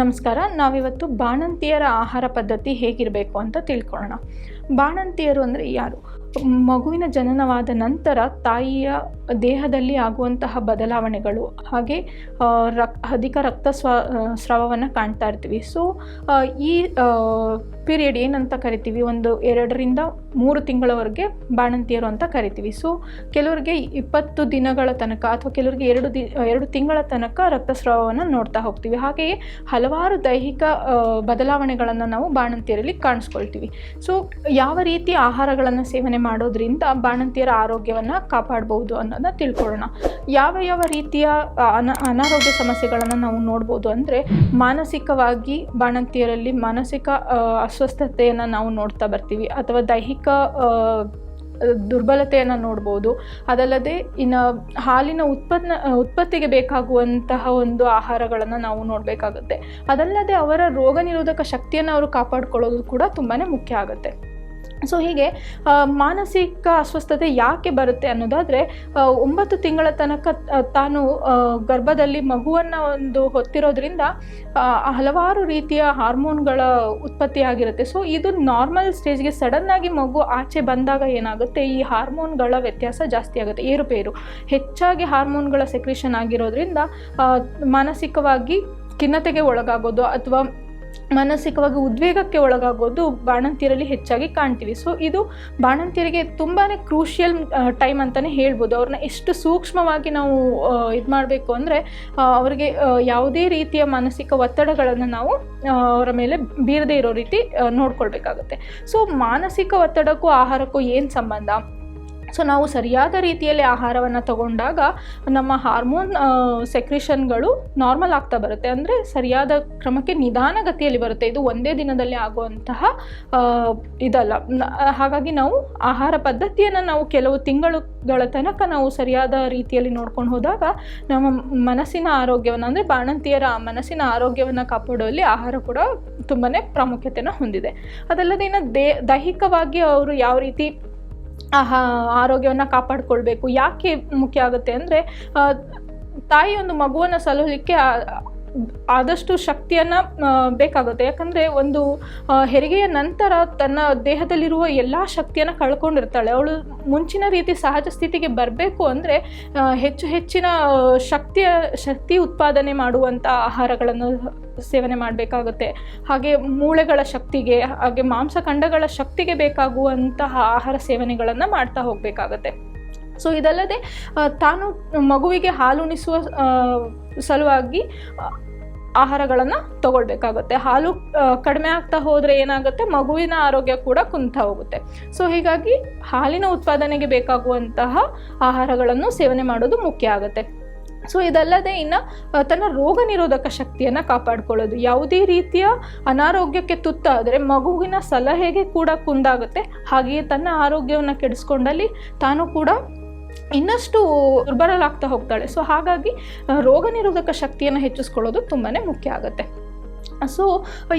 ನಮಸ್ಕಾರ. ನಾವಿವತ್ತು ಬಾಣಂತಿಯರ ಆಹಾರ ಪದ್ಧತಿ ಹೇಗಿರಬೇಕು ಅಂತ ತಿಳ್ಕೊಳ್ಳೋಣ. ಬಾಣಂತಿಯರು ಅಂದರೆ ಯಾರು? ಮಗುವಿನ ಜನನವಾದ ನಂತರ ತಾಯಿಯ ದೇಹದಲ್ಲಿ ಆಗುವಂತಹ ಬದಲಾವಣೆಗಳು, ಹಾಗೆ ರಕ್, ಅಧಿಕ ರಕ್ತ ಸ್ವ ಸ್ರಾವವನ್ನು ಕಾಣ್ತಾ ಇರ್ತೀವಿ. ಸೊ ಈ ಪೀರಿಯಡ್ ಏನಂತ ಕರಿತೀವಿ? ಒಂದು ಎರಡರಿಂದ ಮೂರು ತಿಂಗಳವರೆಗೆ ಬಾಣಂತಿಯರು ಅಂತ ಕರಿತೀವಿ. ಸೊ ಕೆಲವರಿಗೆ ಇಪ್ಪತ್ತು ದಿನಗಳ ತನಕ ಅಥವಾ ಕೆಲವರಿಗೆ ಎರಡು ದಿ, ಎರಡು ತಿಂಗಳ ತನಕ ರಕ್ತಸ್ರಾವವನ್ನು ನೋಡ್ತಾ ಹೋಗ್ತೀವಿ. ಹಾಗೆಯೇ ಹಲವಾರು ದೈಹಿಕ ಬದಲಾವಣೆಗಳನ್ನು ನಾವು ಬಾಣಂತಿಯರಲ್ಲಿ ಕಾಣಿಸ್ಕೊಳ್ತೀವಿ. ಸೊ ಯಾವ ರೀತಿ ಆಹಾರಗಳನ್ನು ಸೇವನೆ ಮಾಡೋದ್ರಿಂದ ಬಾಣಂತಿಯರ ಆರೋಗ್ಯವನ್ನು ಕಾಪಾಡ್ಬೋದು ಅನ್ನೋದನ್ನ ತಿಳ್ಕೊಳ್ಳೋಣ. ಯಾವ ಯಾವ ರೀತಿಯ ಅನ, ಅನಾರೋಗ್ಯ ಸಮಸ್ಯೆಗಳನ್ನು ನಾವು ನೋಡ್ಬೋದು ಅಂದರೆ ಮಾನಸಿಕವಾಗಿ ಬಾಣಂತಿಯರಲ್ಲಿ ಮಾನಸಿಕ ಅಸ್ವಸ್ಥತೆಯನ್ನು ನಾವು ನೋಡ್ತಾ ಬರ್ತೀವಿ. ಅಥವಾ ದೈಹಿಕ ದುರ್ಬಲತೆಯನ್ನು ನೋಡ್ಬೋದು. ಅದಲ್ಲದೆ ಇನ್ನು ಹಾಲಿನ ಉತ್ಪನ್ನ, ಉತ್ಪತ್ತಿಗೆ ಬೇಕಾಗುವಂತಹ ಒಂದು ಆಹಾರಗಳನ್ನು ನಾವು ನೋಡಬೇಕಾಗುತ್ತೆ. ಅದಲ್ಲದೆ ಅವರ ರೋಗ ನಿರೋಧಕ ಶಕ್ತಿಯನ್ನು ಅವರು ಕಾಪಾಡ್ಕೊಳ್ಳೋದು ಕೂಡ ತುಂಬಾ ಮುಖ್ಯ ಆಗುತ್ತೆ. ಸೊ ಹೀಗೆ ಮಾನಸಿಕ ಅಸ್ವಸ್ಥತೆ ಯಾಕೆ ಬರುತ್ತೆ ಅನ್ನೋದಾದರೆ ಒಂಬತ್ತು ತಿಂಗಳ ತನಕ ತಾನು ಗರ್ಭದಲ್ಲಿ ಮಗುವನ್ನು ಒಂದು ಹೊತ್ತಿರೋದ್ರಿಂದ ಹಲವಾರು ರೀತಿಯ ಹಾರ್ಮೋನ್ಗಳ ಉತ್ಪತ್ತಿ ಆಗಿರುತ್ತೆ ಸೊ ಇದು ನಾರ್ಮಲ್ ಸ್ಟೇಜ್ಗೆ ಸಡನ್ನಾಗಿ ಮಗು ಆಚೆ ಬಂದಾಗ ಏನಾಗುತ್ತೆ? ಈ ಹಾರ್ಮೋನ್ಗಳ ವ್ಯತ್ಯಾಸ ಜಾಸ್ತಿ ಆಗುತ್ತೆ. ಏರುಪೇರು ಹೆಚ್ಚಾಗಿ ಹಾರ್ಮೋನ್ಗಳ ಸೆಕ್ರೇಷನ್ ಆಗಿರೋದ್ರಿಂದ ಮಾನಸಿಕವಾಗಿ ಖಿನ್ನತೆಗೆ ಒಳಗಾಗೋದು ಅಥವಾ ಮಾನಸಿಕವಾಗಿ ಉದ್ವೇಗಕ್ಕೆ ಒಳಗಾಗೋದು ಬಾಣಂತಿಯರಲ್ಲಿ ಹೆಚ್ಚಾಗಿ ಕಾಣ್ತೀವಿ. ಸೊ ಇದು ಬಾಣಂತಿಯರಿಗೆ ತುಂಬಾ ಕ್ರೂಷಿಯಲ್ ಟೈಮ್ ಅಂತಲೇ ಹೇಳ್ಬೋದು. ಅವ್ರನ್ನ ಎಷ್ಟು ಸೂಕ್ಷ್ಮವಾಗಿ ನಾವು ಇದು ಮಾಡಬೇಕು ಅಂದರೆ ಅವರಿಗೆ ಯಾವುದೇ ರೀತಿಯ ಮಾನಸಿಕ ಒತ್ತಡಗಳನ್ನು ನಾವು ಅವರ ಮೇಲೆ ಬೀರದೇ ಇರೋ ರೀತಿ ನೋಡ್ಕೊಳ್ಬೇಕಾಗುತ್ತೆ. ಸೊ ಮಾನಸಿಕ ಒತ್ತಡಕ್ಕೂ ಆಹಾರಕ್ಕೂ ಏನು ಸಂಬಂಧ? ಸೊ ನಾವು ಸರಿಯಾದ ರೀತಿಯಲ್ಲಿ ಆಹಾರವನ್ನು ತಗೊಂಡಾಗ ನಮ್ಮ ಹಾರ್ಮೋನ್ ಸೆಕ್ರಿಷನ್ಗಳು ನಾರ್ಮಲ್ ಆಗ್ತಾ ಬರುತ್ತೆ. ಅಂದರೆ ಸರಿಯಾದ ಕ್ರಮಕ್ಕೆ ನಿಧಾನಗತಿಯಲ್ಲಿ ಬರುತ್ತೆ. ಇದು ಒಂದೇ ದಿನದಲ್ಲಿ ಆಗುವಂತಹ ಇದಲ್ಲ. ಹಾಗಾಗಿ ನಾವು ಆಹಾರ ಪದ್ಧತಿಯನ್ನು ನಾವು ಕೆಲವು ತಿಂಗಳುಗಳ ತನಕ ನಾವು ಸರಿಯಾದ ರೀತಿಯಲ್ಲಿ ನೋಡ್ಕೊಂಡು ಹೋದಾಗ ನಮ್ಮ ಮನಸ್ಸಿನ ಆರೋಗ್ಯವನ್ನು, ಅಂದರೆ ಬಾಣಂತಿಯರ ಮನಸ್ಸಿನ ಆರೋಗ್ಯವನ್ನು ಕಾಪಾಡುವಲ್ಲಿ ಆಹಾರ ಕೂಡ ತುಂಬಾ ಪ್ರಾಮುಖ್ಯತೆಯನ್ನು ಹೊಂದಿದೆ. ಅದಲ್ಲದೆ ಇನ್ನು ದೇ, ದೈಹಿಕವಾಗಿ ಅವರು ಯಾವ ರೀತಿ ಆಹಾ ಆರೋಗ್ಯವನ್ನು ಕಾಪಾಡಿಕೊಳ್ಬೇಕು. ಯಾಕೆ ಮುಖ್ಯ ಆಗುತ್ತೆ ಅಂದರೆ ತಾಯಿ ಒಂದು ಮಗುವನ್ನು ಸಲಹಲಿಕ್ಕೆ ಆದಷ್ಟು ಶಕ್ತಿಯನ್ನು ಬೇಕಾಗುತ್ತೆ. ಯಾಕಂದರೆ ಒಂದು ಹೆರಿಗೆಯ ನಂತರ ತನ್ನ ದೇಹದಲ್ಲಿರುವ ಎಲ್ಲ ಶಕ್ತಿಯನ್ನು ಕಳ್ಕೊಂಡಿರ್ತಾಳೆ. ಅವಳು ಮುಂಚಿನ ರೀತಿ ಸಹಜ ಸ್ಥಿತಿಗೆ ಬರಬೇಕು ಅಂದರೆ ಹೆಚ್ಚು ಹೆಚ್ಚಿನ ಶಕ್ತಿಯ, ಶಕ್ತಿ ಉತ್ಪಾದನೆ ಮಾಡುವಂಥ ಆಹಾರಗಳನ್ನು ಸೇವನೆ ಮಾಡಬೇಕಾಗುತ್ತೆ. ಹಾಗೆ ಮೂಳೆಗಳ ಶಕ್ತಿಗೆ, ಹಾಗೆ ಮಾಂಸಖಂಡಗಳ ಶಕ್ತಿಗೆ ಬೇಕಾಗುವಂತಹ ಆಹಾರ ಸೇವನೆಗಳನ್ನು ಮಾಡ್ತಾ ಹೋಗಬೇಕಾಗತ್ತೆ. ಸೊ, ಇದಲ್ಲದೆ ತಾನು ಮಗುವಿಗೆ ಹಾಲುಣಿಸುವ ಸಲುವಾಗಿ ಆಹಾರಗಳನ್ನು ತಗೊಳ್ಬೇಕಾಗುತ್ತೆ. ಹಾಲು ಕಡಿಮೆ ಆಗ್ತಾ ಹೋದರೆ ಏನಾಗುತ್ತೆ? ಮಗುವಿನ ಆರೋಗ್ಯ ಕೂಡ ಕುಂತ ಹೋಗುತ್ತೆ. ಸೊ ಹೀಗಾಗಿ ಹಾಲಿನ ಉತ್ಪಾದನೆಗೆ ಬೇಕಾಗುವಂತಹ ಆಹಾರಗಳನ್ನು ಸೇವನೆ ಮಾಡೋದು ಮುಖ್ಯ ಆಗುತ್ತೆ. ಸೊ ಇದಲ್ಲದೆ ಇನ್ನು ತನ್ನ ರೋಗ ನಿರೋಧಕ ಶಕ್ತಿಯನ್ನು ಕಾಪಾಡಿಕೊಳ್ಳೋದು. ಯಾವುದೇ ರೀತಿಯ ಅನಾರೋಗ್ಯಕ್ಕೆ ತುತ್ತಾದರೆ ಮಗುವಿನ ಸಲಹೆಗೆ ಕೂಡ ಕುಂದಾಗುತ್ತೆ. ಹಾಗೆಯೇ ತನ್ನ ಆರೋಗ್ಯವನ್ನು ಕೆಡಿಸ್ಕೊಂಡಲ್ಲಿ ತಾನು ಕೂಡ ಇನ್ನಷ್ಟು ದುರ್ಬಲರಾಗ್ತಾ ಹೋಗ್ತಾಳೆ. ಸೊ ಹಾಗಾಗಿ ರೋಗ ನಿರೋಧಕ ಶಕ್ತಿಯನ್ನು ಹೆಚ್ಚಿಸ್ಕೊಳ್ಳೋದು ತುಂಬಾ ಮುಖ್ಯ ಆಗುತ್ತೆ. ಸೊ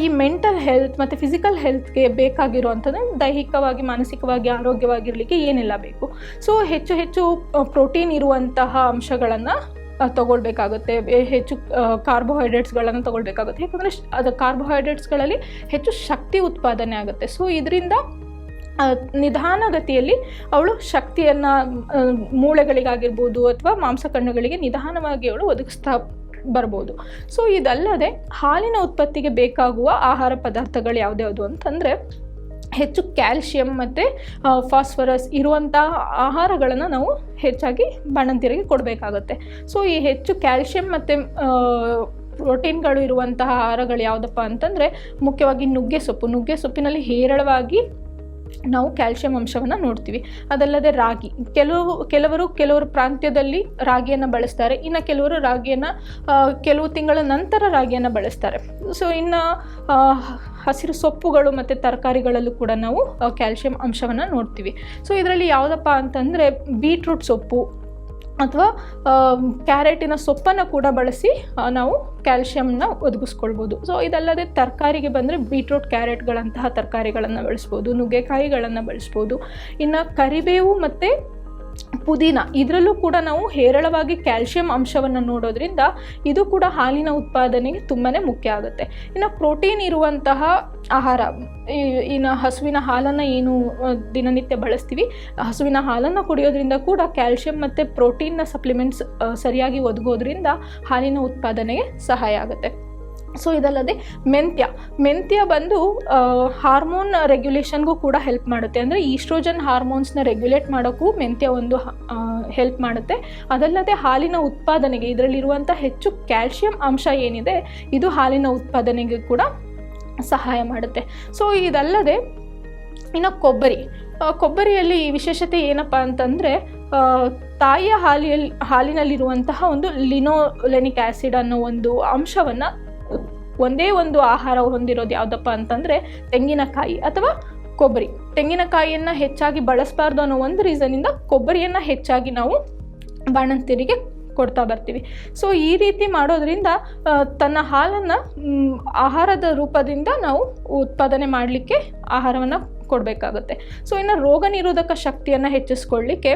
ಈ ಮೆಂಟಲ್ ಹೆಲ್ತ್ ಮತ್ತು ಫಿಸಿಕಲ್ ಹೆಲ್ತ್ಗೆ ಬೇಕಾಗಿರುವಂಥದ್ದು ದೈಹಿಕವಾಗಿ, ಮಾನಸಿಕವಾಗಿ, ಆರೋಗ್ಯವಾಗಿರಲಿಕ್ಕೆ ಏನೆಲ್ಲ ಬೇಕು? ಸೊ ಹೆಚ್ಚು ಹೆಚ್ಚು ಪ್ರೋಟೀನ್ ಇರುವಂತಹ ಅಂಶಗಳನ್ನು ತಗೊಳ್ಬೇಕಾಗುತ್ತೆ. ಹೆಚ್ಚು ಕಾರ್ಬೋಹೈಡ್ರೇಟ್ಸ್ಗಳನ್ನು ತಗೊಳ್ಬೇಕಾಗುತ್ತೆ. ಯಾಕಂದರೆ ಅದು ಕಾರ್ಬೋಹೈಡ್ರೇಟ್ಸ್ಗಳಲ್ಲಿ ಹೆಚ್ಚು ಶಕ್ತಿ ಉತ್ಪಾದನೆ ಆಗುತ್ತೆ. ಸೊ ಇದರಿಂದ ನಿಧಾನಗತಿಯಲ್ಲಿ ಅವಳು ಶಕ್ತಿಯನ್ನು ಮೂಳೆಗಳಿಗಾಗಿರ್ಬೋದು ಅಥವಾ ಮಾಂಸಕಣ್ಣುಗಳಿಗೆ ನಿಧಾನವಾಗಿ ಅವಳು ಒದಗಿಸ್ತಾ ಬರ್ಬೋದು. ಸೊ ಇದಲ್ಲದೆ ಹಾಲಿನ ಉತ್ಪತ್ತಿಗೆ ಬೇಕಾಗುವ ಆಹಾರ ಪದಾರ್ಥಗಳು ಯಾವುದ್ಯಾವುದು ಅಂತಂದರೆ ಹೆಚ್ಚು ಕ್ಯಾಲ್ಶಿಯಂ ಮತ್ತು ಫಾಸ್ಫರಸ್ ಇರುವಂಥ ಆಹಾರಗಳನ್ನು ನಾವು ಹೆಚ್ಚಾಗಿ ಬಾಣಂತಿಯರಿಗೆ ಕೊಡಬೇಕಾಗುತ್ತೆ. ಸೊ ಈ ಹೆಚ್ಚು ಕ್ಯಾಲ್ಶಿಯಂ ಮತ್ತು ಪ್ರೋಟೀನ್ಗಳು ಇರುವಂತಹ ಆಹಾರಗಳು ಯಾವುದಪ್ಪ ಅಂತಂದರೆ ಮುಖ್ಯವಾಗಿ ನುಗ್ಗೆ ಸೊಪ್ಪು. ನುಗ್ಗೆ ಸೊಪ್ಪಿನಲ್ಲಿ ಹೇರಳವಾಗಿ ನಾವು ಕ್ಯಾಲ್ಶಿಯಂ ಅಂಶವನ್ನು ನೋಡ್ತೀವಿ. ಅದಲ್ಲದೆ ರಾಗಿ. ಕೆಲವು, ಕೆಲವರು ಕೆಲವರು ಪ್ರಾಂತ್ಯದಲ್ಲಿ ರಾಗಿಯನ್ನು ಬಳಸ್ತಾರೆ. ಇನ್ನು ಕೆಲವರು ರಾಗಿಯನ್ನು ಕೆಲವು ತಿಂಗಳ ನಂತರ ರಾಗಿಯನ್ನು ಬಳಸ್ತಾರೆ. ಸೊ ಇನ್ನು ಹಸಿರು ಸೊಪ್ಪುಗಳು ಮತ್ತು ತರಕಾರಿಗಳಲ್ಲೂ ಕೂಡ ನಾವು ಕ್ಯಾಲ್ಶಿಯಂ ಅಂಶವನ್ನು ನೋಡ್ತೀವಿ. ಸೊ ಇದರಲ್ಲಿ ಯಾವುದಪ್ಪ ಅಂತಂದರೆ, ಬೀಟ್ರೂಟ್ ಸೊಪ್ಪು ಅಥವಾ ಕ್ಯಾರೆಟಿನ ಸೊಪ್ಪನ್ನು ಕೂಡ ಬಳಸಿ ನಾವು ಕ್ಯಾಲ್ಶಿಯಂನ ಒದಗಿಸ್ಕೊಳ್ಬೋದು. ಸೊ, ಇದಲ್ಲದೆ ತರಕಾರಿಗೆ ಬಂದರೆ ಬೀಟ್ರೂಟ್ ಕ್ಯಾರೆಟ್ಗಳಂತಹ ತರಕಾರಿಗಳನ್ನು ಬಳಸ್ಬೋದು, ನುಗ್ಗೆಕಾಯಿಗಳನ್ನು ಬಳಸ್ಬೋದು. ಇನ್ನು ಕರಿಬೇವು ಮತ್ತು ಪುದೀನ. ಇದರಲ್ಲೂ ಕೂಡ ನಾವು ಹೇರಳವಾಗಿ ಕ್ಯಾಲ್ಶಿಯಂ ಅಂಶವನ್ನು ನೋಡೋದ್ರಿಂದ ಇದು ಕೂಡ ಹಾಲಿನ ಉತ್ಪಾದನೆಗೆ ತುಂಬಾ ಮುಖ್ಯ ಆಗುತ್ತೆ. ಇನ್ನು ಪ್ರೋಟೀನ್ ಇರುವಂತಹ ಆಹಾರ ಇನ್ನು ಹಸುವಿನ ಹಾಲನ್ನು ಏನು ದಿನನಿತ್ಯ ಬಳಸ್ತೀವಿ, ಹಸುವಿನ ಹಾಲನ್ನು ಕುಡಿಯೋದ್ರಿಂದ ಕೂಡ ಕ್ಯಾಲ್ಶಿಯಂ ಮತ್ತು ಪ್ರೋಟೀನ್ನ ಸಪ್ಲಿಮೆಂಟ್ಸ್ ಸರಿಯಾಗಿ ಒದಗೋದ್ರಿಂದ ಹಾಲಿನ ಉತ್ಪಾದನೆಗೆ ಸಹಾಯ ಆಗುತ್ತೆ. ಸೊ ಇದಲ್ಲದೆ ಮೆಂತ್ಯ. ಮೆಂತ್ಯ ಬಂದು ಹಾರ್ಮೋನ್ ರೆಗ್ಯುಲೇಷನ್ಗೂ ಕೂಡ ಹೆಲ್ಪ್ ಮಾಡುತ್ತೆ. ಅಂದರೆ ಈಸ್ಟ್ರೋಜನ್ ಹಾರ್ಮೋನ್ಸ್ನ ರೆಗ್ಯುಲೇಟ್ ಮಾಡೋಕ್ಕೂ ಮೆಂತ್ಯ ಒಂದು ಹೆಲ್ಪ್ ಮಾಡುತ್ತೆ. ಅದಲ್ಲದೆ ಹಾಲಿನ ಉತ್ಪಾದನೆಗೆ ಇದರಲ್ಲಿರುವಂಥ ಹೆಚ್ಚು ಕ್ಯಾಲ್ಶಿಯಂ ಅಂಶ ಏನಿದೆ, ಇದು ಹಾಲಿನ ಉತ್ಪಾದನೆಗೆ ಕೂಡ ಸಹಾಯ ಮಾಡುತ್ತೆ. ಸೊ ಇದಲ್ಲದೆ ಇನ್ನು ಕೊಬ್ಬರಿ. ಕೊಬ್ಬರಿಯಲ್ಲಿ ವಿಶೇಷತೆ ಏನಪ್ಪ ಅಂತಂದರೆ ತಾಯಿಯ ಹಾಲಿಯಲ್ಲಿ ಹಾಲಿನಲ್ಲಿರುವಂತಹ ಒಂದು ಲಿನೋಲೆನಿಕ್ ಆ್ಯಸಿಡ್ ಅನ್ನೋ ಒಂದು ಅಂಶವನ್ನು ಒಂದೇ ಒಂದು ಆಹಾರ ಹೊಂದಿರೋದು ಯಾವುದಪ್ಪ ಅಂತಂದರೆ ತೆಂಗಿನಕಾಯಿ ಅಥವಾ ಕೊಬ್ಬರಿ. ತೆಂಗಿನಕಾಯಿಯನ್ನು ಹೆಚ್ಚಾಗಿ ಬಳಸಬಾರ್ದು ಅನ್ನೋ ಒಂದು ರೀಸನಿಂದ ಕೊಬ್ಬರಿಯನ್ನು ಹೆಚ್ಚಾಗಿ ನಾವು ಬಾಣಂತಿಯರಿಗೆ ಕೊಡ್ತಾ ಬರ್ತೀವಿ. ಸೊ ಈ ರೀತಿ ಮಾಡೋದ್ರಿಂದ ತನ್ನ ಹಾಲನ್ನು ಆಹಾರದ ರೂಪದಿಂದ ನಾವು ಉತ್ಪಾದನೆ ಮಾಡಲಿಕ್ಕೆ ಆಹಾರವನ್ನು ಕೊಡಬೇಕಾಗುತ್ತೆ. ಸೊ ಇನ್ನು ರೋಗ ನಿರೋಧಕ ಶಕ್ತಿಯನ್ನು ಹೆಚ್ಚಿಸ್ಕೊಳ್ಳಿಕ್ಕೆ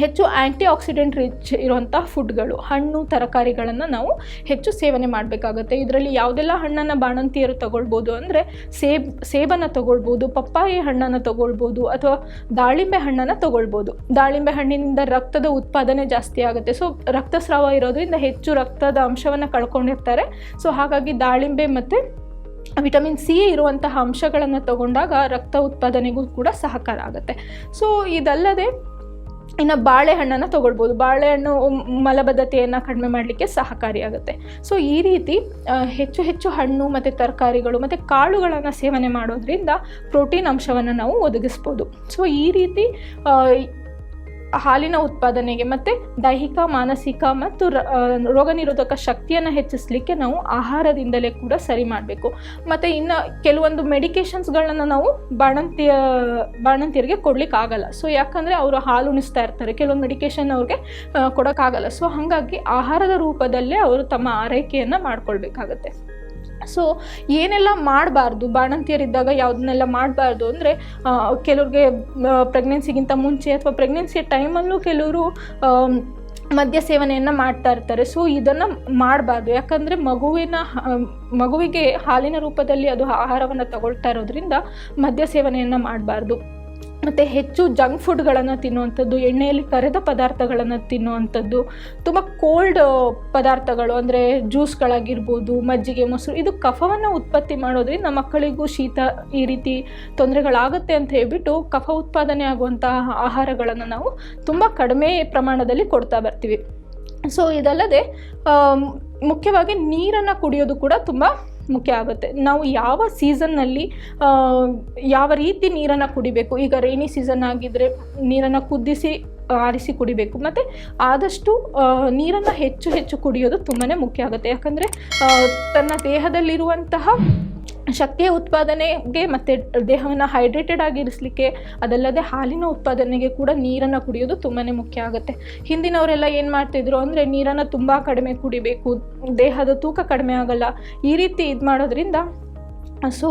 ಹೆಚ್ಚು ಆ್ಯಂಟಿ ಆಕ್ಸಿಡೆಂಟ್ ರಿಚ್ ಇರುವಂಥ ಫುಡ್ಗಳು, ಹಣ್ಣು, ತರಕಾರಿಗಳನ್ನು ನಾವು ಹೆಚ್ಚು ಸೇವನೆ ಮಾಡಬೇಕಾಗುತ್ತೆ. ಇದರಲ್ಲಿ ಯಾವುದೆಲ್ಲ ಹಣ್ಣನ್ನು ಬಾಣಂತಿಯರು ತಗೊಳ್ಬೋದು ಅಂದರೆ ಸೇಬ್, ಸೇಬನ್ನು ತಗೊಳ್ಬೋದು, ಪಪ್ಪಾಯಿ ಹಣ್ಣನ್ನು ತಗೊಳ್ಬೋದು ಅಥವಾ ದಾಳಿಂಬೆ ಹಣ್ಣನ್ನು ತಗೊಳ್ಬೋದು. ದಾಳಿಂಬೆ ಹಣ್ಣಿನಿಂದ ರಕ್ತದ ಉತ್ಪಾದನೆ ಜಾಸ್ತಿ ಆಗುತ್ತೆ. ಸೊ ರಕ್ತಸ್ರಾವ ಇರೋದ್ರಿಂದ ಹೆಚ್ಚು ರಕ್ತದ ಅಂಶವನ್ನು ಕಳ್ಕೊಂಡಿರ್ತಾರೆ. ಸೊ ಹಾಗಾಗಿ ದಾಳಿಂಬೆ ಮತ್ತು ವಿಟಮಿನ್ ಸಿ ಇರುವಂತಹ ಅಂಶಗಳನ್ನು ತಗೊಂಡಾಗ ರಕ್ತ ಉತ್ಪಾದನೆಗೂ ಕೂಡ ಸಹಕಾರ ಆಗುತ್ತೆ. ಸೊ ಇದಲ್ಲದೆ ಇನ್ನು ಬಾಳೆಹಣ್ಣನ್ನು ತೊಗೊಳ್ಬೋದು. ಬಾಳೆಹಣ್ಣು ಮಲಬದ್ಧತೆಯನ್ನು ಕಡಿಮೆ ಮಾಡಲಿಕ್ಕೆ ಸಹಕಾರಿಯಾಗುತ್ತೆ ಸೊ ಈ ರೀತಿ ಹೆಚ್ಚು ಹೆಚ್ಚು ಹಣ್ಣು ಮತ್ತು ತರಕಾರಿಗಳು ಮತ್ತು ಕಾಳುಗಳನ್ನು ಸೇವನೆ ಮಾಡೋದ್ರಿಂದ ಪ್ರೋಟೀನ್ ಅಂಶವನ್ನು ನಾವು ಒದಗಿಸ್ಬೋದು. ಸೊ ಈ ರೀತಿ ಹಾಲಿನ ಉತ್ಪಾದನೆಗೆ ಮತ್ತು ದೈಹಿಕ, ಮಾನಸಿಕ ಮತ್ತು ರೋಗ ನಿರೋಧಕ ಶಕ್ತಿಯನ್ನು ಹೆಚ್ಚಿಸಲಿಕ್ಕೆ ನಾವು ಆಹಾರದಿಂದಲೇ ಕೂಡ ಸರಿ ಮಾಡಬೇಕು. ಮತ್ತು ಇನ್ನು ಕೆಲವೊಂದು ಮೆಡಿಕೇಶನ್ಸ್ಗಳನ್ನ ನಾವು ಬಾಣಂತಿಯ, ಬಾಣಂತಿಯರಿಗೆ ಕೊಡ್ಲಿಕ್ಕೆ ಆಗಲ್ಲ ಸೊ ಯಾಕಂದರೆ ಅವರು ಹಾಲು ಉಣಿಸ್ತಾ ಇರ್ತಾರೆ. ಕೆಲವೊಂದು ಮೆಡಿಕೇಶನ್ ಅವ್ರಿಗೆ ಕೊಡೋಕ್ಕಾಗಲ್ಲ. ಸೊ ಹಾಗಾಗಿ ಆಹಾರದ ರೂಪದಲ್ಲೇ ಅವರು ತಮ್ಮ ಆರೈಕೆಯನ್ನು ಮಾಡ್ಕೊಳ್ಬೇಕಾಗತ್ತೆ. ಸೊ ಏನೆಲ್ಲ ಮಾಡಬಾರ್ದು? ಬಾಣಂತಿಯರಿದ್ದಾಗ ಯಾವುದನ್ನೆಲ್ಲ ಮಾಡಬಾರ್ದು? ಅಂದರೆ ಕೆಲವ್ರಿಗೆ ಪ್ರೆಗ್ನೆನ್ಸಿಗಿಂತ ಮುಂಚೆ ಅಥವಾ ಪ್ರೆಗ್ನೆನ್ಸಿ ಟೈಮಲ್ಲೂ ಕೆಲವರು ಮದ್ಯ ಸೇವನೆಯನ್ನು ಮಾಡ್ತಾ ಇರ್ತಾರೆ. ಸೊ ಇದನ್ನು ಮಾಡಬಾರ್ದು. ಯಾಕಂದರೆ, ಮಗುವಿನ ಮಗುವಿಗೆ ಹಾಲಿನ ರೂಪದಲ್ಲಿ ಅದು ಆಹಾರವನ್ನು ತಗೊಳ್ತಾ ಇರೋದ್ರಿಂದ ಮದ್ಯ ಸೇವನೆಯನ್ನು ಮಾಡಬಾರ್ದು. ಮತ್ತು ಹೆಚ್ಚು ಜಂಕ್ ಫುಡ್ಗಳನ್ನು ತಿನ್ನುವಂಥದ್ದು, ಎಣ್ಣೆಯಲ್ಲಿ ಕರೆದ ಪದಾರ್ಥಗಳನ್ನು ತಿನ್ನುವಂಥದ್ದು, ತುಂಬ ಕೋಲ್ಡ್ ಪದಾರ್ಥಗಳು ಅಂದರೆ ಜ್ಯೂಸ್ಗಳಾಗಿರ್ಬೋದು ಮಜ್ಜಿಗೆ, ಮೊಸರು, ಇದು ಕಫವನ್ನು ಉತ್ಪತ್ತಿ ಮಾಡೋದ್ರಿಂದ ಮಕ್ಕಳಿಗೂ ಶೀತ ಈ ರೀತಿ ತೊಂದರೆಗಳಾಗುತ್ತೆ ಅಂತ ಹೇಳ್ಬಿಟ್ಟು ಕಫ ಉತ್ಪಾದನೆ ಆಗುವಂತಹ ಆಹಾರಗಳನ್ನು ನಾವು ತುಂಬ ಕಡಿಮೆ ಪ್ರಮಾಣದಲ್ಲಿ ಕೊಡ್ತಾ ಬರ್ತೀವಿ. ಸೊ ಇದಲ್ಲದೆ ಮುಖ್ಯವಾಗಿ ನೀರನ್ನು ಕುಡಿಯೋದು ಕೂಡ ತುಂಬ ಮುಖ್ಯ ಆಗುತ್ತೆ. ನಾವು ಯಾವ ಸೀಸನ್ನಲ್ಲಿ ಯಾವ ರೀತಿ ನೀರನ್ನು ಕುಡಿಬೇಕು, ಈಗ ರೈನಿ ಸೀಸನ್ ಆಗಿದ್ದರೆ ನೀರನ್ನು ಕುದಿಸಿ ಆರಿಸಿ ಕುಡಿಬೇಕು. ಮತ್ತು ಆದಷ್ಟು ನೀರನ್ನು ಹೆಚ್ಚು ಹೆಚ್ಚು ಕುಡಿಯೋದು ತುಂಬಾ ಮುಖ್ಯ ಆಗುತ್ತೆ. ಯಾಕಂದರೆ ತನ್ನ ದೇಹದಲ್ಲಿರುವಂತಹ ಶಕ್ತಿಯ ಉತ್ಪಾದನೆಗೆ ಮತ್ತು ದೇಹವನ್ನು ಹೈಡ್ರೇಟೆಡ್ ಆಗಿರಿಸಲಿಕ್ಕೆ ಅದಲ್ಲದೆ ಹಾಲಿನ ಉತ್ಪಾದನೆಗೆ ಕೂಡ ನೀರನ್ನು ಕುಡಿಯೋದು ತುಂಬಾ ಮುಖ್ಯ ಆಗುತ್ತೆ. ಹಿಂದಿನವರೆಲ್ಲ ಏನು ಮಾಡ್ತಿದ್ರು ಅಂದರೆ ನೀರನ್ನು ತುಂಬ ಕಡಿಮೆ ಕುಡಿಬೇಕು, ದೇಹದ ತೂಕ ಕಡಿಮೆ ಆಗಲ್ಲ, ಈ ರೀತಿ ಇದು ಮಾಡೋದ್ರಿಂದ ಸೊ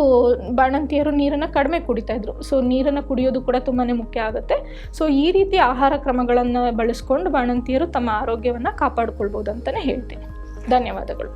ಬಾಣಂತಿಯರು ನೀರನ್ನು ಕಡಿಮೆ ಕುಡಿತಾ ಇದ್ರು. ಸೊ ನೀರನ್ನು ಕುಡಿಯೋದು ಕೂಡ ತುಂಬಾ ಮುಖ್ಯ ಆಗುತ್ತೆ. ಸೊ ಈ ರೀತಿ ಆಹಾರ ಕ್ರಮಗಳನ್ನು ಬಳಸ್ಕೊಂಡು ಬಾಣಂತಿಯರು ತಮ್ಮ ಆರೋಗ್ಯವನ್ನು ಕಾಪಾಡಿಕೊಳ್ಬೋದು ಅಂತಲೇ ಹೇಳ್ತೀನಿ. ಧನ್ಯವಾದಗಳು.